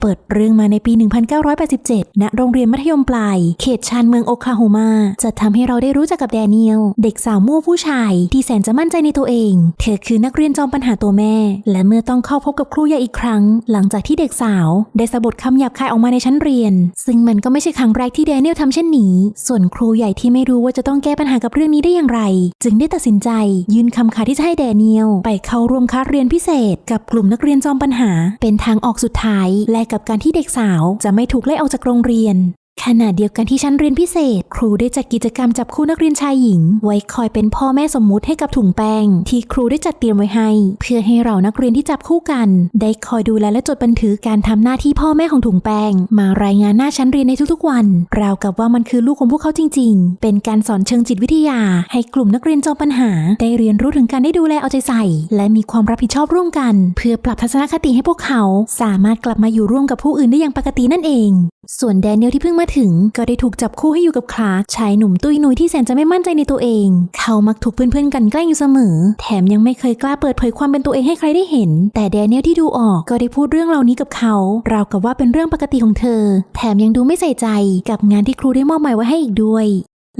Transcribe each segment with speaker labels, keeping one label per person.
Speaker 1: เปิดเรื่องมาในปี 1987 ณ โรงเรียนมัธยมปลาย เขตชานเมืองโอคลาโฮมา จะทำให้เราได้รู้จักกับแดเนียล เด็กสาวมั่วผู้ชาย ที่แสนจะมั่นใจในตัวเอง เธอคือนักเรียนจอมปัญหาตัวแม่ และเมื่อต้องเข้าพบกับครูใหญ่อีกครั้ง หลังจากที่เด็กสาว ได้สะบดคำหยาบคายออกมาในชั้นเรียน ซึ่งมันก็ไม่ใช่ครั้งแรกที่แดเนียลทำเช่นนี้ ส่วนครูใหญ่ที่ไม่รู้ว่าจะต้องแก้ปัญหากับเรื่องนี้ได้อย่างไร จึงได้ตัดสินใจ ยื่นคำขาดที่จะให้แดเนียลไปเข้าร่วมคลาสเรียนพิเศษ กับกลุ่มนักเรียนจอมปัญหา เป็นทางออกสุดท้ายและกับการที่เด็กสาวจะไม่ถูกไล่ออกจากโรงเรียน ขณะเดียวกันที่ชั้นเรียนพิเศษ ครูได้จัดกิจกรรมจับคู่นักเรียนชายหญิง ไว้คอยเป็นพ่อแม่สมมุติให้กับถุงแป้ง ที่ครูได้จัดเตรียมไว้ให้ เพื่อให้เรานักเรียนที่จับคู่กัน ได้คอยดูแลและจดบันทึกการทำหน้าที่พ่อแม่ของถุงแป้ง มารายงานหน้าชั้นเรียนในทุกๆวัน ราวกับว่ามันคือลูกของพวกเขาจริง ๆ เป็นการสอนเชิงจิตวิทยา ให้กลุ่มนักเรียนจอมปัญหา ได้เรียนรู้ถึงการได้ดูแลเอาใจใส่ และมีความรับผิดชอบร่วมกัน เพื่อปรับทัศนคติให้พวกเขา สามารถกลับมาอยู่ร่วมกับผู้อื่นได้อย่างปกตินั่นเอง ส่วนแดเนียลที่เพิ่งมาถึงก็ได้ถูกจับคู่ให้อยู่กับคลาร์กชายหนุ่มตุ้ยนุยที่แสนจะไม่มั่นใจในตัวเอง เขามักถูกเพื่อนๆกันแกล้งอยู่เสมอ แถมยังไม่เคยกล้าเปิดเผยความเป็นตัวเองให้ใครได้เห็น แต่แดเนียลที่ดูออกก็ได้พูดเรื่องเหล่านี้กับเขาราวกับว่าเป็นเรื่องปกติของเธอ แถมยังดูไม่ใส่ใจกับงานที่ครูได้มอบหมายไว้ให้อีกด้วย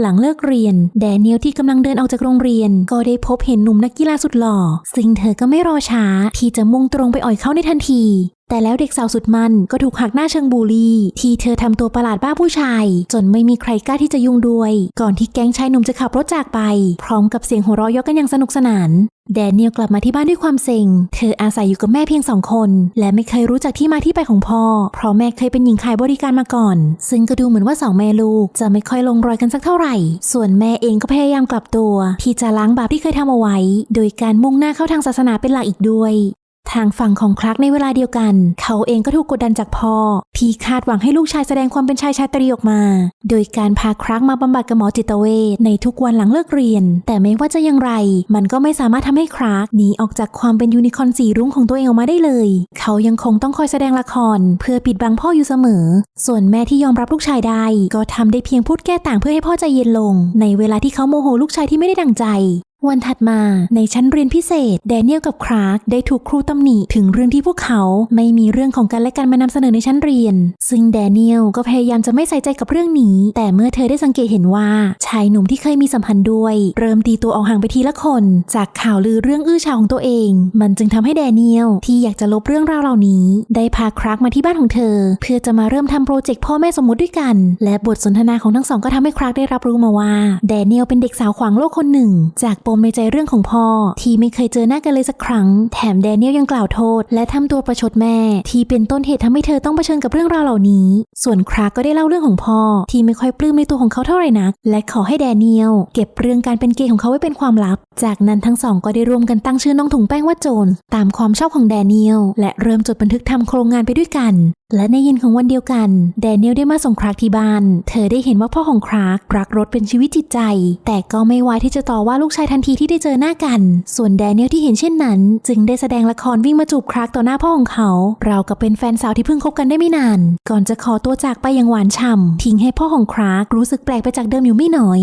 Speaker 1: หลังเลิกเรียน แดเนียลที่กำลังเดินออกจากโรงเรียน ก็ได้พบเห็นหนุ่มนักกีฬาสุดหล่อ ซึ่งเธอก็ไม่รอช้า ที่จะมุ่งตรงไปอ่อยเขาในทันที แต่แล้วเด็กสาวสุดมันก็ถูกหักหน้าเชิงบูลลี่ ที่เธอทำตัวประหลาดบ้าผู้ชาย จนไม่มีใครกล้าที่จะยุ่งด้วย ก่อนที่แก๊งชายหนุ่มจะขับรถจากไป พร้อมกับเสียงหัวเราะเยาะกันอย่างสนุกสนานแดเนียลกลับมาที่บ้านด้วยความเซ็ง เธออาศัยอยู่กับแม่เพียงสองคน และไม่เคยรู้จักที่มาที่ไปของพ่อ เพราะแม่เคยเป็นหญิงขายบริการมาก่อน ซึ่งก็ดูเหมือนว่าสองแม่ลูกจะไม่ค่อยลงรอยกันสักเท่าไหร่ ส่วนแม่เองก็พยายามกลับตัว ที่จะล้างบาปที่เคยทำเอาไว้ โดยการมุ่งหน้าเข้าทางศาสนาเป็นหลักอีกด้วย ทางฝั่งของคลักในเวลาเดียวกัน เขาเองก็ถูกกดดันจากพ่อที่คาดหวังให้ลูกชายแสดงความเป็นชายชาตรีออกมา โดยการพาคลักมาบำบัดกับหมอจิตเวชในทุกวันหลังเลิกเรียน แต่ไม่ว่าจะอย่างไร มันก็ไม่สามารถทำให้คลักหนีออกจากความเป็นยูนิคอนสีรุ้งของตัวเองออกมาได้เลย เขายังคงต้องคอยแสดงละคร เพื่อปิดบังพ่ออยู่เสมอ ส่วนแม่ที่ยอมรับลูกชายได้ ก็ทำได้เพียงพูดแก้ต่างเพื่อให้พ่อใจเย็นลง ในเวลาที่เขาโมโหลูกชายที่ไม่ได้ดังใจ วันถัดมาในชั้นเรียนพิเศษแดเนียลกับคลาร์กได้ถูกครูตำหนิถึงเรื่องที่พวกเขาไม่มีเรื่องของกันและกันมานำเสนอในชั้นเรียน ซึ่งแดเนียลก็พยายามจะไม่ใส่ใจกับเรื่องนี้ แต่เมื่อเธอได้สังเกตเห็นว่าชายหนุ่มที่เคยมีสัมพันธ์ด้วย เริ่มตีตัวออกห่างไปทีละคน จากข่าวลือเรื่องอื้อฉาวของตัวเอง มันจึงทำให้แดเนียลที่อยากจะลบเรื่องราวเหล่านี้ ได้พาคลาร์กมาที่บ้านของเธอ เพื่อจะมาเริ่มทำโปรเจกต์พ่อแม่สมมติด้วยกัน และบทสนทนาของทั้งสองก็ทำให้คลาร์กได้รับรู้มาว่าแดเนียลเป็นเด็กสาวขวางโลกคนหนึ่ง จากปมในใจเรื่องของพ่อ ที่ไม่เคยเจอหน้ากันเลยสักครั้ง แถมแดเนียลยังกล่าวโทษ และทำตัวประชดแม่ ที่เป็นต้นเหตุทำให้เธอต้องเผชิญกับเรื่องราวเหล่านี้ ส่วนคราก็ได้เล่าเรื่องของพ่อ ที่ไม่ค่อยปลื้มในตัวของเขาเท่าไหร่นัก และขอให้แดเนียลเก็บเรื่องการเป็นเกย์ของเขาไว้เป็นความลับ จากนั้นทั้งสองก็ได้ร่วมกันตั้งชื่อน้องถุงแป้งว่าโจนตามความชอบของแดเนียลและเริ่มจดบันทึกทำโครงงานไปด้วยกัน และในเย็นของวันเดียวกันแดเนียลได้มาส่งคราร์กที่บ้าน เธอได้เห็นว่าพ่อของครากรักรถเป็นชีวิตจิตใจ แต่ก็ไม่ไวายที่จะต่อว่าลูกชายทันทีที่ได้เจอหน้ากัน ส่วนแดเนียลที่เห็นเช่นนั้น จึงได้แสดงละครวิ่งมาจูบคราร์กต่อหน้าพ่อของเขา เรากับเป็นแฟนสาวที่เพิ่งคบกันได้ไม่นาน ก่อนจะขอตัวจากไปอย่างหวานฉ่ำทิ้งให้พ่อของครากรู้สึกแปลกไปจากเดิมอยู่ไม่น้อย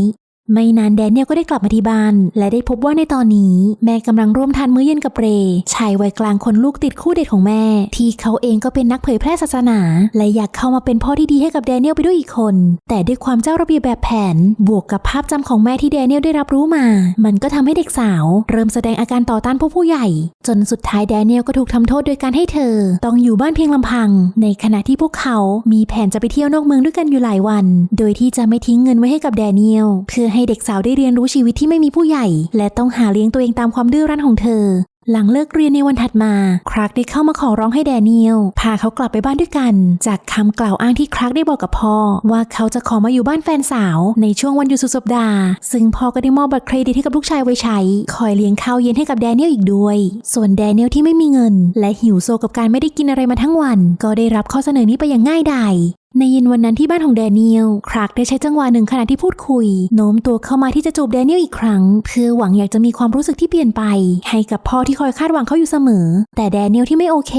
Speaker 1: ไม่นานแดเนียลก็ได้กลับมาที่บ้าน และได้พบว่าในตอนนี้แม่กำลังร่วมทานมื้อเย็นกับเรย์ชายวัยกลางคนลูกติดคู่เด็ดของแม่ ที่เขาเองก็เป็นนักเผยแพร่ศาสนา และอยากเข้ามาเป็นพ่อที่ดีให้กับแดเนียลไปด้วยอีกคน แต่ด้วยความเจ้าระเบียบแบบแผน บวกกับภาพจำของแม่ที่แดเนียลได้รับรู้มา มันก็ทำให้เด็กสาว เริ่มแสดงอาการต่อต้านพวกผู้ใหญ่ จนสุดท้ายแดเนียลก็ถูกทำโทษโดยการให้เธอ ต้องอยู่บ้านเพียงลำพัง ในขณะที่พวกเขามีแผนจะไปเที่ยวนอกเมืองด้วยกันอยู่หลายวัน โดยที่จะไม่ทิ้งเงินไว้ให้กับแดเนียลเพื่อให้เด็กสาวได้เรียนรู้ชีวิตที่ไม่มีผู้ใหญ่ และต้องหาเลี้ยงตัวเองตามความดื้อรั้นของเธอ หลังเลิกเรียนในวันถัดมา คราร์กได้เข้ามาขอร้องให้แดเนียลพาเขากลับไปบ้านด้วยกัน จากคำกล่าวอ้างที่คราร์กได้บอกกับพ่อ ว่าเขาจะขอมาอยู่บ้านแฟนสาวในช่วงวันหยุดสุดสัปดาห์ ซึ่งพ่อก็ได้มอบบัตรเครดิตให้กับลูกชายไว้ใช้ คอยเลี้ยงข้าวเย็นให้กับแดเนียลอีกด้วย ส่วนแดเนียลที่ไม่มีเงิน และหิวโซกับการไม่ได้กินอะไรมาทั้งวัน ก็ได้รับข้อเสนอนี้ไปอย่างง่ายดาย ในเย็นวันนั้นที่บ้านของแดเนียล คราร์กได้ใช้จังหวะหนึ่งขณะที่พูดคุย โน้มตัวเข้ามาที่จะจูบแดเนียลอีกครั้ง เพื่อหวังอยากจะมีความรู้สึกที่เปลี่ยนไป ให้กับพ่อที่คอยคาดหวังเขาอยู่เสมอ แต่แดเนียลที่ไม่โอเค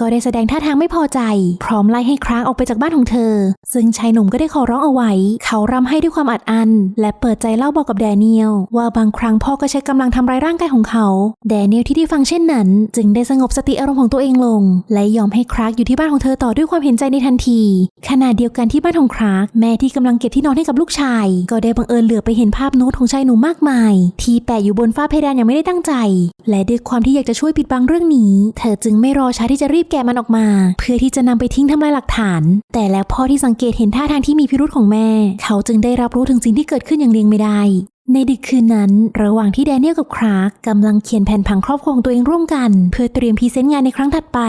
Speaker 1: ก็ได้แสดงท่าทางไม่พอใจ พร้อมไล่ให้คราร์กออกไปจากบ้านของเธอ ซึ่งชายหนุ่มก็ได้ขอร้องเอาไว้ เขารำให้ด้วยความอัดอั้นและเปิดใจเล่าบอกกับแดเนียลว่าบางครั้งพ่อก็ใช้กำลังทำร้ายร่างกายของเขา แดเนียลที่ได้ฟังเช่นนั้น จึงได้สงบสติอารมณ์ของตัวเองลง และยอมให้คราร์กอยู่ที่บ้านของเธอต่อด้วยความเห็นใจในทันทีขณะเดียวกันที่บ้านของคราร์กแม่ที่กำลังเก็บที่นอนให้กับลูกชาย ก็ได้บังเอิญเหลือไปเห็นภาพโน้ตของชายหนุ่มมากมาย ที่แปะอยู่บนฝ้าเพดานอย่างไม่ได้ตั้งใจ และด้วยความที่อยากจะช่วยปิดบังเรื่องนี้ เธอจึงไม่รอช้าที่จะรีบแกะมันออกมา เพื่อที่จะนำไปทิ้งทำลายหลักฐาน แต่แล้วพ่อที่สังเกตเห็นท่าทางที่มีพิรุธของแม่ เขาจึงได้รับรู้ถึงสิ่งที่เกิดขึ้นอย่างเลียงไม่ได้ ในดึกคืนนั้น ระหว่างที่แดเนียลกับคราร์กกำลังเขียนแผนผังครอบครัวของตัวเองร่วมกัน เพื่อเตรียมพรีเซนต์งานในครั้งถัดไป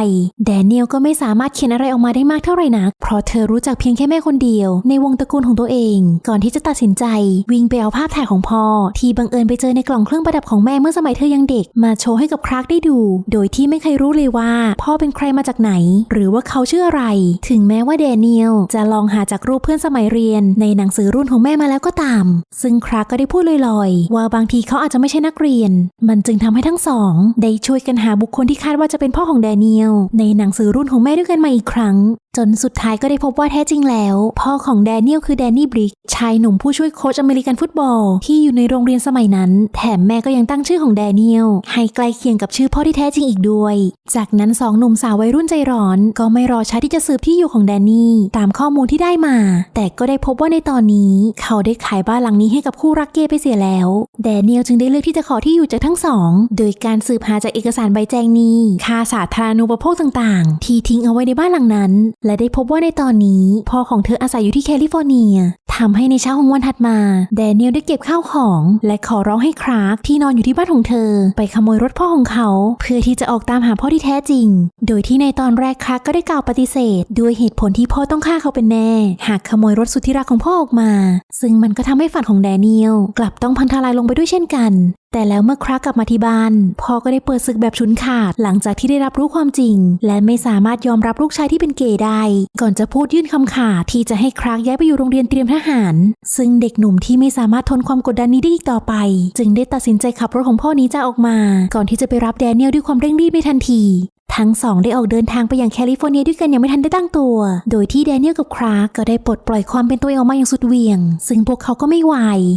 Speaker 1: แดเนียลก็ไม่สามารถเขียนอะไรออกมาได้มากเท่าไหร่นัก เพราะเธอรู้จักเพียงแค่แม่คนเดียว ในวงตระกูลของตัวเอง ก่อนที่จะตัดสินใจ วิ่งไปเอาภาพถ่ายของพ่อ ที่บังเอิญไปเจอในกล่องเครื่องประดับของแม่เมื่อสมัยเธอยังเด็ก มาโชว์ให้กับคราร์กได้ดู โดยที่ไม่เคยรู้เลยว่า พ่อเป็นใครมาจากไหน หรือว่าเขาชื่ออะไร ถึงแม้ว่าแดเนียลจะลองหาจากรูปเพื่อนสมัยเรียน ในหนังสือรุ่นของแม่มาแล้วก็ตาม ซึ่งคราร์กก็ได้พูดลอยๆ ว่าบางทีเขาอาจจะไม่ใช่นักเรียน มันจึงทำให้ทั้งสอง ได้ช่วยกันหาบุคคลที่คาดว่าจะเป็นพ่อของแดเนียล ในหนังสือรุ่นของแม่ด้วยกันมาอีกครั้งจนสุดท้ายก็ได้พบว่าแท้จริงแล้ว พ่อของแดเนียลคือแดนนี่บริกชายหนุ่มผู้ช่วยโค้ชอเมริกันฟุตบอล ที่อยู่ในโรงเรียนสมัยนั้น แถมแม่ก็ยังตั้งชื่อของแดเนียลให้ใกล้เคียงกับชื่อพ่อที่แท้จริงอีกด้วย จากนั้นสองหนุ่มสาววัยรุ่นใจร้อน ก็ไม่รอช้าที่จะสืบที่อยู่ของแดนนี่ตามข้อมูลที่ได้มา แต่ก็ได้พบว่าในตอนนี้ เขาได้ขายบ้านหลังนี้ให้กับคู่รักเกย์ไปเสียแล้วแดเนียลจึงได้เลือกที่จะขอที่อยู่จากทั้งสองโดยการสืบหาจากเอกสารใบแจ้งหนี้ค่าสาธารณูปโภคต่าง ๆ ที่ทิ้งเอาไว้ในบ้านหลังนั้นและได้พบว่าในตอนนี้พ่อของเธออาศัยอยู่ที่แคลิฟอร์เนียทำให้ในเช้าของวันถัดมา แดเนียลได้เก็บข้าวของ และขอร้องให้คราร์กที่นอนอยู่ที่บ้านของเธอ ไปขโมยรถพ่อของเขา เพื่อที่จะออกตามหาพ่อที่แท้จริง โดยที่ในตอนแรกคราร์กก็ได้กล่าวปฏิเสธ ด้วยเหตุผลที่พ่อต้องฆ่าเขาเป็นแน่ หากขโมยรถสุดที่รักของพ่อออกมา ซึ่งมันก็ทำให้ฝันของแดเนียลกลับต้องพังทลายลงไปด้วยเช่นกัน แต่แล้วเมื่อครัคกกลับมาที่บ้านพ่อก็ได้เปิดศึกแบบฉุนขาด หลังจากที่ได้รับรู้ความจริง และไม่สามารถยอมรับลูกชายที่เป็นเกย์ได้ ก่อนจะพูดยื่นคำขาดที่จะให้คราร์กย้ายไปอยู่โรงเรียนเตรียมทหาร ซึ่งเด็กหนุ่มที่ไม่สามารถทนความกดดันนี้ได้อีกต่อไป จึงได้ตัดสินใจขับรถของพ่อนี้จะออกมา ก่อนที่จะไปรับแดเนียลด้วยความเร่งรีบในทันที ทั้งสองได้ออกเดินทางไปยังแคลิฟอร์เนียด้วยกันยังไม่ทันได้ตั้งตัว โดยที่แดเนียลกับคราร์กก็ได้ปลดปล่อยความเป็นตัวเองออกมาอย่างสุดเหวี่ยง ซึ่งพวกเขาก็ไม่ไหว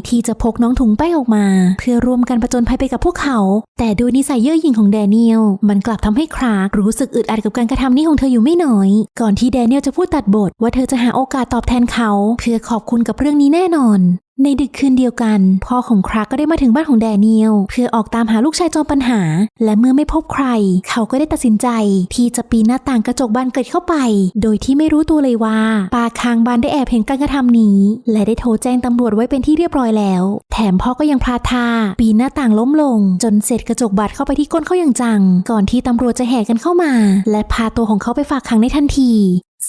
Speaker 1: ที่จะพกน้องถุงแป้งออกมา เพื่อร่วมกันผจญภัยไปกับพวกเขา แต่ด้วยนิสัยเย่อหยิ่งของแดเนียลมันกลับทำให้คราร์กรู้สึกอึดอัดกับการกระทำนี้ของเธออยู่ไม่น้อย ก่อนที่แดเนียลจะพูดตัดบทว่าเธอจะหาโอกาสตอบแทนเขา เพื่อขอบคุณกับเรื่องนี้แน่นอนในดึกคืนเดียวกัน พ่อของคราร์กก็ได้มาถึงบ้านของแดเนียลเพื่อออกตามหาลูกชายจอมปัญหา และเมื่อไม่พบใคร เขาก็ได้ตัดสินใจ ที่จะปีนหน้าต่างกระจกบานเกิดเข้าไป โดยที่ไม่รู้ตัวเลยว่าปาคางบานได้แอบเห็นการกระทำนี้ และได้โทรแจ้งตำรวจไว้เป็นที่เรียบร้อยแล้ว แถมพ่อก็ยังพลาดท่าปีนหน้าต่างล้มลง จนเศษกระจกบาดเข้าไปที่ก้นเขาอย่างจัง ก่อนที่ตำรวจจะแห่กันเข้ามา และพาตัวของเขาไปฝากขังในทันที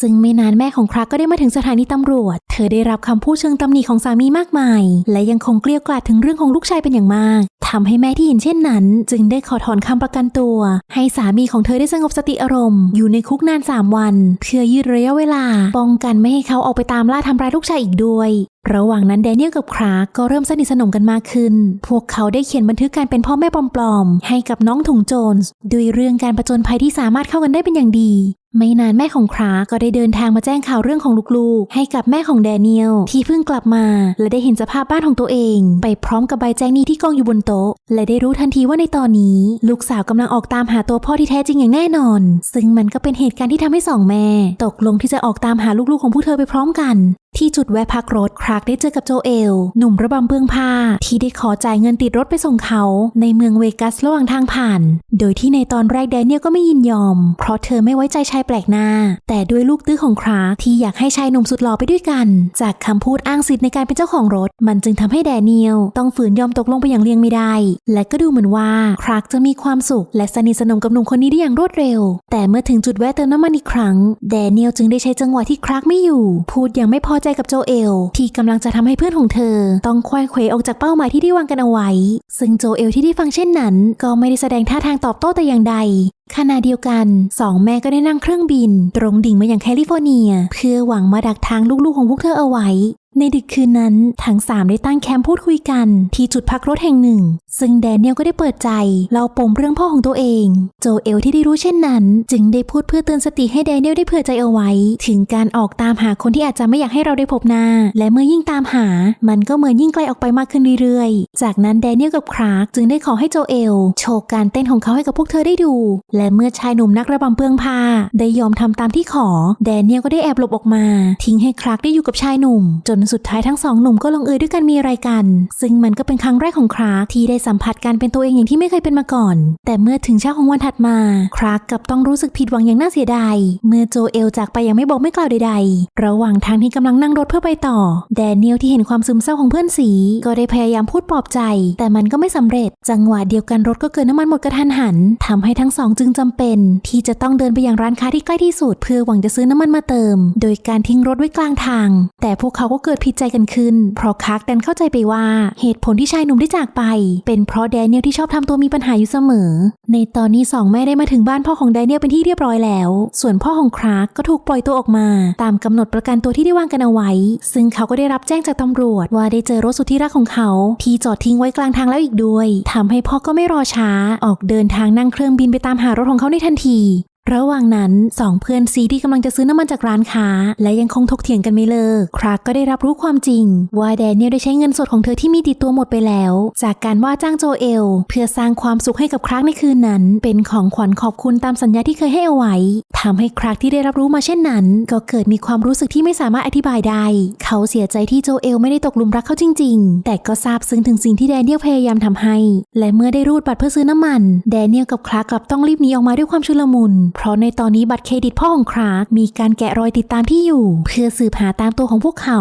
Speaker 1: ซึ่งไม่นานแม่ของคราร์กก็ได้มาถึงสถานีตำรวจ เธอได้รับคำพูดเชิงตำหนิของสามีมากมาย และยังคงเกลี้ยกล่อมถึงเรื่องของลูกชายเป็นอย่างมากทำให้แม่ที่เห็นเช่นนั้น จึงได้ขอถอนคำประกันตัว ให้สามีของเธอได้สงบสติอารมณ์ อยู่ในคุกนาน 3 วัน เพื่อยืดระยะเวลา ป้องกันไม่ให้เขาออกไปตามล่าทำร้ายลูกชายอีกด้วยระหว่างนั้นแดเนียลกับคราร์กก็เริ่มสนิทสนมกันมากขึ้น พวกเขาได้เขียนบันทึกการเป็นพ่อแม่ปลอมๆ ให้กับน้องถุงโจนส์ด้วยเรื่องการประจนภัยที่สามารถเข้ากันได้เป็นอย่างดี ไม่นานแม่ของคราก็ได้เดินทางมาแจ้งข่าวเรื่องของลูกๆ ให้กับแม่ของแดเนียลที่เพิ่งกลับมา และได้เห็นสภาพบ้านของตัวเอง ไปพร้อมกับใบแจ้งหนี้ที่กองอยู่บนโต๊ะ และได้รู้ทันทีว่าในตอนนี้ ลูกสาวกำลังออกตามหาตัวพ่อที่แท้จริงอย่างแน่นอน ซึ่งมันก็เป็นเหตุการณ์ที่ทำให้สองแม่ ตกลงที่จะออกตามหาลูกๆของผู้เธอไปพร้อมกันที่จุดแวะพักรถครากได้เจอกับโจเอล หนุ่มระบำเบื้องผ้า ที่ได้ขอจ่ายเงินติดรถไปส่งเขา ในเมืองเวกัสระหว่างทางผ่าน โดยที่ในตอนแรกแดเนียลก็ไม่ยินยอม เพราะเธอไม่ไว้ใจชายแปลกหน้า แต่ด้วยลูกตื้อของคราที่อยากให้ชายหนุ่มสุดหล่อไปด้วยกัน จากคำพูดอ้างสิทธิ์ในการเป็นเจ้าของรถ มันจึงทำให้แดเนียลต้องฝืนยอมตกลงไปอย่างเลี่ยงไม่ได้ และก็ดูเหมือนว่าคราจะมีความสุข และสนิทสนมกับหนุ่มคนนี้ได้อย่างรวดเร็ว แต่เมื่อถึงจุดแวะเติมน้ำมันอีกครั้ง แดเนียลจึงได้ใช้จังหวะที่คราร์กไม่อยู่ พูดอย่างไม่พอใจกับโจเอล ที่กำลังจะทำให้เพื่อนของเธอ ต้องควายเขวออกจากเป้าหมายที่ได้วางกันเอาไว้ ซึ่งโจเอลที่ได้ฟังเช่นนั้น ก็ไม่ได้แสดงท่าทางตอบโต้แต่อย่างใดขณะเดียวกันสองแม่ก็ได้นั่งเครื่องบิน ตรงดิ่งมาอย่างแคลิฟอร์เนีย เพื่อหวังมาดักทางลูกๆของพวกเธอเอาไว้ ในดึกคืนนั้นทั้งสามได้ตั้งแคมป์พูดคุยกันที่จุดพักรถแห่งหนึ่ง ซึ่งแดเนียลก็ได้เปิดใจเล่าปมเรื่องพ่อของตัวเอง โจเอลที่ได้รู้เช่นนั้น จึงได้พูดเพื่อเตือนสติให้แดเนียลได้เผื่อใจเอาไว้ ถึงการออกตามหาคนที่อาจจะไม่อยากให้เราได้พบหน้า และเมื่อยิ่งตามหา มันก็เหมือนยิ่งไกลออกไปมากขึ้นเรื่อยๆ จากนั้นแดเนียลกับคราร์กจึงได้ขอให้โจเอลโชว์การเต้นของเขาให้กับพวกเธอได้ดู และเมื่อชายหนุ่มนักระบำเปลืองผ้าได้ยอมทำตามที่ขอ แดเนียลก็ได้แอบหลบออกมา ทิ้งให้คราร์กได้อยู่กับชายหนุ่มจนสุดท้ายทั้งสองหนุ่มก็ลงเอยด้วยกันมีอะไรกัน ซึ่งมันก็เป็นครั้งแรกของครากที่ได้สัมผัสการเป็นตัวเองอย่างที่ไม่เคยเป็นมาก่อน แต่เมื่อถึงเช้าของวันถัดมา ครากกับต้องรู้สึกผิดหวังอย่างน่าเสียดาย เมื่อโจเอลจากไปยังไม่บอกไม่กล่าวใด ๆ ระหว่างทางที่กำลังนั่งรถเพื่อไปต่อ แดเนียลที่เห็นความซึมเศร้าของเพื่อนสี ก็ได้พยายามพูดปลอบใจ แต่มันก็ไม่สำเร็จ จังหวะเดียวกันรถก็เกิดน้ำมันหมดกระทันหันทำให้ทั้งสองจึงจำเป็น ที่จะต้องเดินไปยังร้านค้าที่ใกล้ที่สุด เพื่อหวังจะซื้อน้ำมันมาเติม โดยการทิ้งรถไว้กลางทาง แต่พวกเขาก็เกิดผิดใจกันขึ้น เพราะคาร์กดันเข้าใจไปว่าเหตุผลที่ชายหนุ่มได้จากไป เป็นเพราะแดเนียลที่ชอบทำตัวมีปัญหาอยู่เสมอ ในตอนนี้สองแม่ได้มาถึงบ้านพ่อของแดเนียลเป็นที่เรียบร้อยแล้ว ส่วนพ่อของคราร์กก็ถูกปล่อยตัวออกมา ตามกำหนดประกันตัวที่ได้วางกันเอาไว้ ซึ่งเขาก็ได้รับแจ้งจากตำรวจ ว่าได้เจอรถสุดที่รักของเขา ที่จอดทิ้งไว้กลางทางแล้วอีกด้วยทำให้พ่อก็ไม่รอช้า ออกเดินทางนั่งเครื่องบินไปตามหารถของเขาในทันที ระหว่างนั้นสองเพื่อนซีที่กำลังจะซื้อน้ำมันจากร้านค้า และยังคงถกเถียงกันไม่เลิก ครากก็ได้รับรู้ความจริง ว่าแดเนียลได้ใช้เงินสดของเธอที่มีติดตัวหมดไปแล้ว จากการว่าจ้างโจเอล เพื่อสร้างความสุขให้กับคราร์กในคืนนั้น เป็นของขวัญขอบคุณตามสัญญาที่เคยให้เอาไว้ทำให้คราร์กที่ได้รับรู้มาเช่นนั้น ก็เกิดมีความรู้สึกที่ไม่สามารถอธิบายได้ เขาเสียใจที่โจเอลไม่ได้ตกหลุมรักเขาจริง ๆ แต่ก็ซาบซึ้งถึงสิ่งที่แดเนียลพยายามทำให้ และเมื่อได้รูดบัตรเพื่อซื้อน้ำมัน แดเนียลกับครากกลับต้องรีบหนีออกมาด้วยความชุลมุนเพราะในตอนนี้บัตรเครดิตพ่อของคราร์กมีการแกะรอยติดตามที่อยู่ เพื่อสืบหาตามตัวของพวกเขา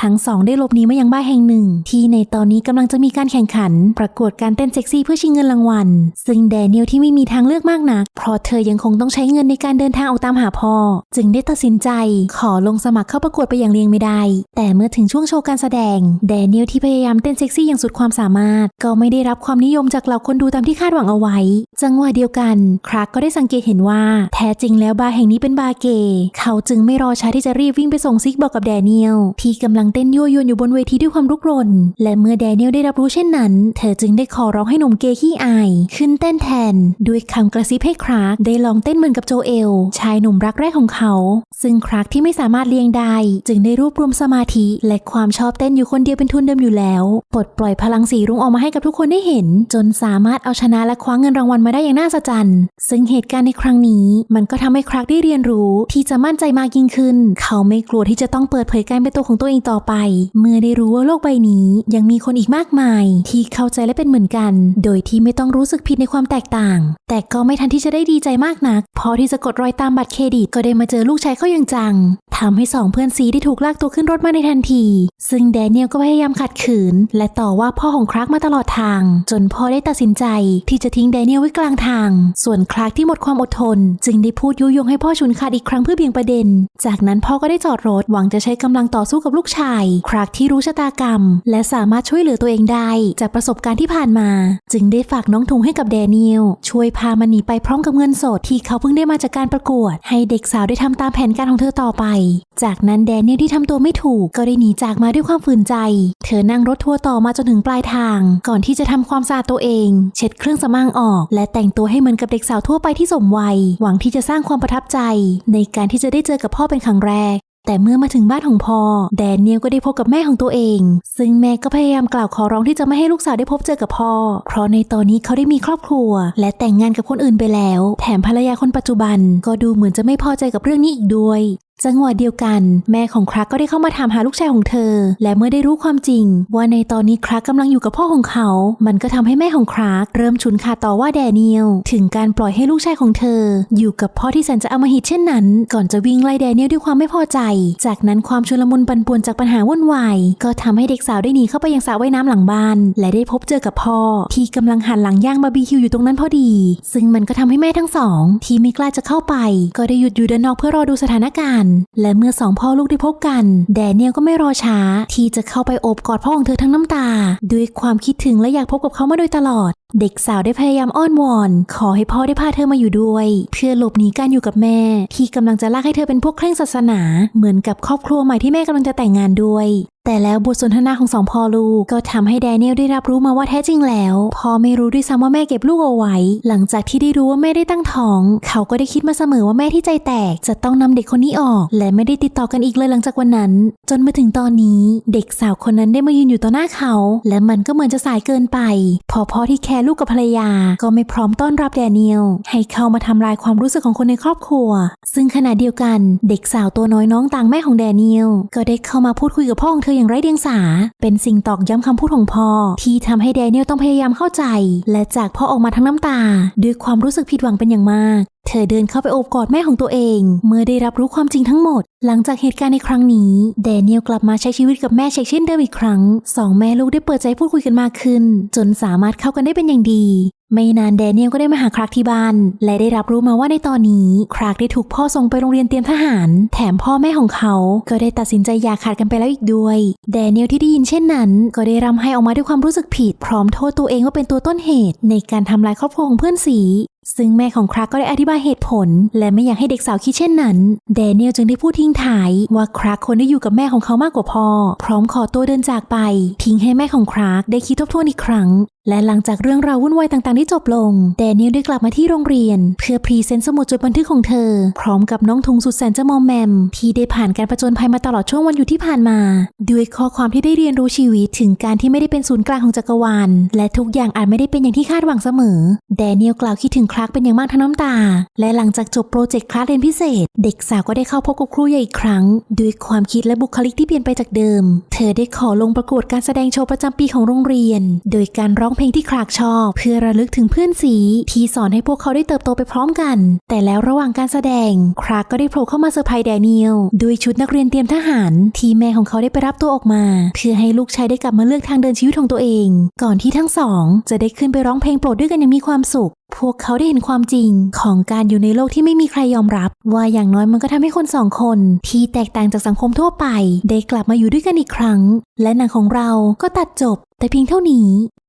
Speaker 1: ทั้งสองได้หลบหนีมายังบ้านแห่งหนึ่ง ที่ในตอนนี้กำลังจะมีการแข่งขัน ประกวดการเต้นเซ็กซี่เพื่อชิงเงินรางวัล ซึ่งแดเนียลที่ไม่มีทางเลือกมากนัก เพราะเธอยังคงต้องใช้เงินในการเดินทางออกตามหาพ่อ จึงได้ตัดสินใจ ขอลงสมัครเข้าประกวดไปอย่างเลียงไม่ได้ แต่เมื่อถึงช่วงโชว์การแสดง แดเนียลที่พยายามเต้นเซ็กซี่อย่างสุดความสามารถ ก็ไม่ได้รับความนิยมจากเหล่าคนดูตามที่คาดหวังเอาไว้ จังหวะเดียวกันคราร์กก็ได้สังเกตเห็นว่า แท้จริงแล้วบาร์แห่งนี้เป็นบาร์เกย์เขาจึงไม่รอช้าที่จะรีบวิ่งไปส่งซิกบอกกับแดเนียลที่กำลังเต้นยั่วยวนอยู่บนเวทีด้วยความรุกรน และเมื่อแดเนียลได้รับรู้เช่นนั้น เธอจึงได้ขอร้องให้หนุ่มเกย์ขี้อาย ขึ้นเต้นแทน ด้วยคำกระซิบให้คราร์กได้ลองเต้นเหมือนกับโจเอล ชายหนุ่มรักแรกของเขา ซึ่งคราร์กที่ไม่สามารถเลี้ยงได้ จึงได้รวบรวมสมาธิ และความชอบเต้นอยู่คนเดียวเป็นทุนเดิมอยู่แล้วปลดปล่อยพลังสีรุ้งออกมาให้กับทุกคนได้เห็น จนสามารถเอาชนะและคว้าเงินรางวัลมาได้อย่างน่าสะใจซึ่งเหตุการณ์ในครั้งนี้ มันก็ทำให้คราร์กได้เรียนรู้ ที่จะมั่นใจมากยิ่งขึ้น เขาไม่กลัวที่จะต้องเปิดเผยการเป็นตัวของตัวเองต่อ่อไป เมื่อได้รู้ว่าโลกใบนี้ยังมีคนอีกมากมาย ที่เข้าใจและเป็นเหมือนกัน โดยที่ไม่ต้องรู้สึกผิดในความแตกต่าง แต่ก็ไม่ทันที่จะได้ดีใจมากนัก พอที่จะกดรอยตามบัตรเครดิต ก็ได้มาเจอลูกชายเขาอย่างจังทำให้สองเพื่อนซีได้ถูกลากตัวขึ้นรถมาในทันที ซึ่งแดเนียลก็พยายามขัดขืน และต่อว่าพ่อของคราร์กมาตลอดทาง จนพ่อได้ตัดสินใจที่จะทิ้งแดเนียลไว้กลางทาง ส่วนคราร์กที่หมดความอดทน จึงได้พูดยุยงให้พ่อฉุนขาดอีกครั้งเพื่อเบี่ยงประเด็น จากนั้นพ่อก็ได้จอดรถหวังจะใช้กำลังต่อสู้กับลูกชาย คราร์กที่รู้ชะตากรรม และสามารถช่วยเหลือตัวเองได้ จากประสบการณ์ที่ผ่านมา จึงได้ฝากน้องทุงให้กับแดเนียลช่วยพามันหนีไปพร้อมกับเงินสดที่เขาเพิ่งได้มาจากการประกวด ให้เด็กสาวได้ทำตามแผนการของเธอต่อไป จากนั้นแดเนียลที่ทำตัวไม่ถูกก็ได้หนีจากมาด้วยความฝืนใจ เธอนั่งรถทัวร์ต่อมาจนถึงปลายทาง ก่อนที่จะทำความสะอาดตัวเอง เช็ดเครื่องสำอางออก และแต่งตัวให้เหมือนกับเด็กสาวทั่วไปที่สมวัย หวังที่จะสร้างความประทับใจ ในการที่จะได้เจอกับพ่อเป็นครั้งแรก แต่เมื่อมาถึงบ้านของพ่อแดเนียลก็ได้พบกับแม่ของตัวเอง ซึ่งแม่ก็พยายามกล่าวขอร้องที่จะไม่ให้ลูกสาวได้พบเจอกับพ่อ เพราะในตอนนี้เขาได้มีครอบครัว และแต่งงานกับคนอื่นไปแล้ว แถมภรรยาคนปัจจุบันก็ดูเหมือนจะไม่พอใจกับเรื่องนี้อีกด้วย จังหวะเดียวกันแม่ของครักก็ได้เข้ามาถามหาลูกชายของเธอ และเมื่อได้รู้ความจริง ว่าในตอนนี้ครักกำลังอยู่กับพ่อของเขา มันก็ทำให้แม่ของครักเริ่มฉุนขาดต่อว่าแดเนียลถึงการปล่อยให้ลูกชายของเธอ อยู่กับพ่อที่แสนจะอำมหิตเช่นนั้น ก่อนจะวิ่งไล่แดเนียลด้วยความไม่พอใจ จากนั้นความชุลมุนปันป่วนจากปัญหาวุ่นวายก็ทำให้เด็กสาวได้หนีเข้าไปยังสระว่ายน้ำหลังบ้าน และได้พบเจอกับพ่อ ที่กำลังหันหลังย่างบาร์บีคิวอยู่ตรงนั้นพอดี ซึ่งมันก็ทำให้แม่ทั้งสอง ที่ไม่กล้าจะเข้าไป ก็ได้หยุดอยู่ด้านนอกเพื่อรอดูสถานการณ์และเมื่อสองพ่อลูกได้พบกัน แดเนียลก็ไม่รอช้า ที่จะเข้าไปโอบกอดพ่อของเธอทั้งน้ำตา ด้วยความคิดถึงและอยากพบกับเขามาโดยตลอด เด็กสาวได้พยายามอ้อนวอน ขอให้พ่อได้พาเธอมาอยู่ด้วย เพื่อหลบหนีการอยู่กับแม่ ที่กำลังจะลากให้เธอเป็นพวกเคร่งศาสนา เหมือนกับครอบครัวใหม่ที่แม่กำลังจะแต่งงานด้วยแต่แล้วบทสนทนาของสองพ่อลูกก็ทำให้แดเนียลได้รับรู้มาว่าแท้จริงแล้วพ่อไม่รู้ด้วยซ้ำว่าแม่เก็บลูกเอาไว้ หลังจากที่ได้รู้ว่าแม่ได้ตั้งท้อง เขาก็ได้คิดมาเสมอว่าแม่ที่ใจแตก จะต้องนำเด็กคนนี้ออก และไม่ได้ติดต่อกันอีกเลยหลังจากวันนั้น จนมาถึงตอนนี้ เด็กสาวคนนั้นได้มายืนอยู่ต่อหน้าเขา และมันก็เหมือนจะสายเกินไป พอพ่อที่แคลูกกับภรรยา ก็ไม่พร้อมต้อนรับแดเนียลให้เข้ามาทำลายความรู้สึกของคนในครอบครัว ซึ่งขณะเดียวกัน เด็กสาวตัวน้อยน้องต่างแม่ของแดเนียลก็ได้เข้ามาพูดคุยกับพ่อของเธออย่างไร้เดียงสา เป็นสิ่งตอกย้ำคำพูดของพ่อ ที่ทำให้แดเนียลต้องพยายามเข้าใจ และจากพ่อออกมาทั้งน้ำตา ด้วยความรู้สึกผิดหวังเป็นอย่างมากเธอเดินเข้าไปโอบกอดแม่ของตัวเอง เมื่อได้รับรู้ความจริงทั้งหมด หลังจากเหตุการณ์ในครั้งนี้แดเนียลกลับมาใช้ชีวิตกับแม่เชกเช่นเดิมอีกครั้งสองแม่ลูกได้เปิดใจพูดคุยกันมากขึ้น จนสามารถเข้ากันได้เป็นอย่างดี ไม่นานแดเนียลก็ได้มาหาครากที่บ้าน และได้รับรู้มาว่าในตอนนี้ ครากได้ถูกพ่อส่งไปโรงเรียนเตรียมทหาร แถมพ่อแม่ของเขา ก็ได้ตัดสินใจหย่าขาดกันไปแล้วอีกด้วยแดเนียลที่ได้ยินเช่นนั้น ก็ได้รำไห้ออกมาด้วยความรู้สึกผิด พร้อมโทษตัวเองว่าเป็นตัวต้นเหตุ ในการทำลายครอบครัวของเพื่อนสีซึ่งแม่ของครากก็ได้อธิบายเหตุผล และไม่อยากให้เด็กสาวคิดเช่นนั้นแดเนียลจึงได้พูดทิ้งท้ายว่าครากควรได้อยู่กับแม่ของเขามากกว่าพ่อ พร้อมขอตัวเดินจากไป ทิ้งให้แม่ของครากได้คิดทบทวนอีกครั้ง และหลังจากเรื่องราววุ่นวายต่างๆได้จบลงแดเนียลได้กลับมาที่โรงเรียน เพื่อพรีเซนต์สมุดจดบันทึกของเธอ พร้อมกับน้องทุงสุดแสนจะมอมแมม ที่ได้ผ่านการประจนภัยมาตลอดช่วงวันหยุดที่ผ่านมา ด้วยข้อความที่ได้เรียนรู้ชีวิตถึงการที่ไม่ได้เป็นศูนย์กลางของจักรวาลและทุกอย่างอาจไม่ได้เป็นอย่างที่คาดหวังเสมอแดเนียลกล่าวคิดถึงคลาร์กเป็นอย่างมากทั้งน้ำตา และหลังจากจบโปรเจกต์คลาสเรียนพิเศษ เด็กสาวก็ได้เข้าพบกับครูใหญ่อีกครั้ง ด้วยความคิดและบุคลิกที่เปลี่ยนไปจากเดิม เธอได้ขอลงประกวดการแสดงโชว์ประจำปีของโรงเรียน โดยการร้องเพลงที่คลาร์กชอบ เพื่อระลึกถึงเพื่อนสีที่สอนให้พวกเขาได้เติบโตไปพร้อมกัน แต่แล้วระหว่างการแสดง คลาร์กก็ได้โผล่เข้ามาเซอร์ไพรส์แดเนียลด้วยชุดนักเรียนเตรียมทหาร ที่แม่ของเขาได้ไปรับตัวออกมา เพื่อให้ลูกชายได้กลับมาเลือกทางเดินชีวิตของตัวเอง ก่อนที่ทั้งสอง จะได้ขึ้นไปร้องเพลงโปรดด้วยกันอย่างมีความสุข พวกเขาได้เห็นความจริงของการอยู่ในโลกที่ไม่มีใครยอมรับ ว่าอย่างน้อยมันก็ทำให้คนสองคน ที่แตกต่างจากสังคมทั่วไป ได้กลับมาอยู่ด้วยกันอีกครั้ง และหนังของเราก็ตัดจบ แต่เพียงเท่านี้